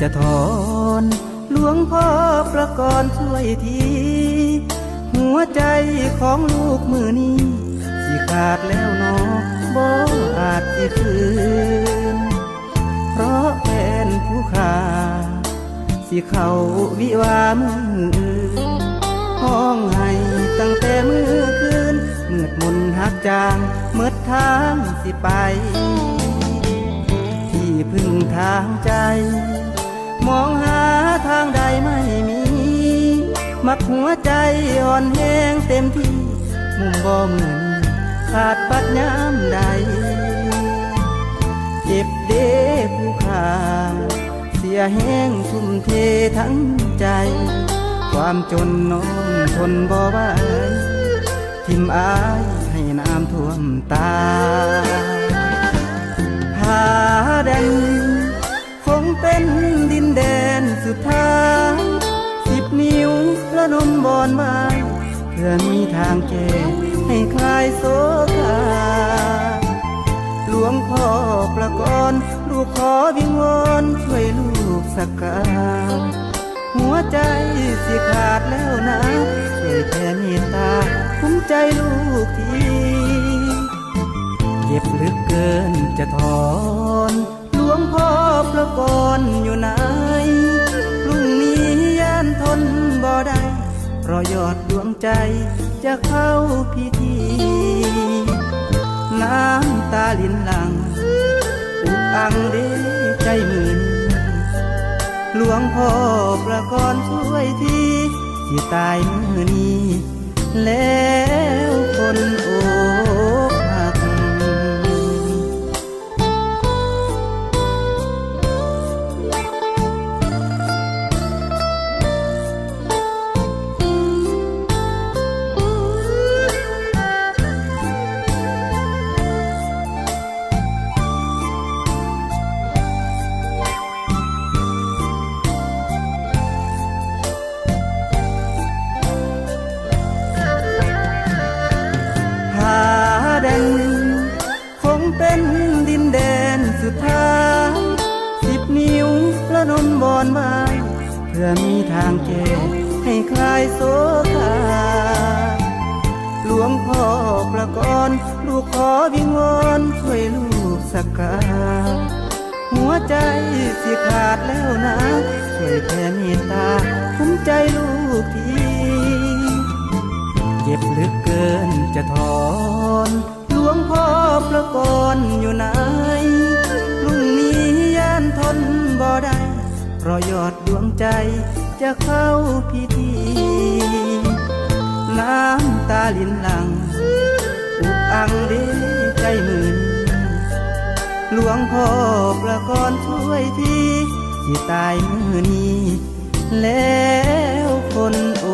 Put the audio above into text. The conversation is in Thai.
จะถอนหลวงพ่อประกรช่วยที หัวใจของลูกมือนี้สิขาดแล้วเนอบ่อาจสิคืน เพราะเป็นผู้ขาสิเขาวิวามืออื่นห้องให้ตั้งแต่มือคืนมืดมนหักจางเมื่อทางสิไป ทางใจ มองหาทางใดไม่มี มักหัวใจอ่อนแห้งเต็มที่ มุมบ่เหมือนขาดปัดย้ำใด เจ็บเด้ผู้ขาเสียแห้งทุ่มเททั้งใจ ความจนน้องทนบ่ไหวทิมอายให้น้ำท่วมตา บอนไม้เพื่อมีทางแก้ให้คลายโศกาหลวงพ่อประกรณ์ลูกขอวิงวอนช่วยลูกสักการหัวใจสิขาดแล้วนะช่วยแผ่เมตตาคุ้มใจลูกทีเจ็บลึกเกินจะถอน หลวงพ่อประกรณ์อยู่ไหน อดดวงใจจะเข้าพิธี น้ำตาลินหลังอุกอังเดใจหมื่นหลวงพ่อประกรช่วยทีสิตายมือนี้ แล้วคนอ สุดท้ายสิบนิ้วประนมบอนไม้เพื่อมีทางแก้ให้คลายโศกาหลวงพ่อประกรณ์ลูกขอวิงวอนช่วยลูกสักการหัวใจสิขาดแล้วนะช่วยแผ่เมตตาคุ้มใจลูกทีเจ็บลึกเกินจะถอน หลวงพ่อประกรณ์อยู่ไหน รายอดดวงใจจะเข้าพิธี น้ำตาลินหลัง อุกอังดีใจมื่น หลวงพ่อประกรช่วยทีที่ตายมือนี้ แล้วคนโอ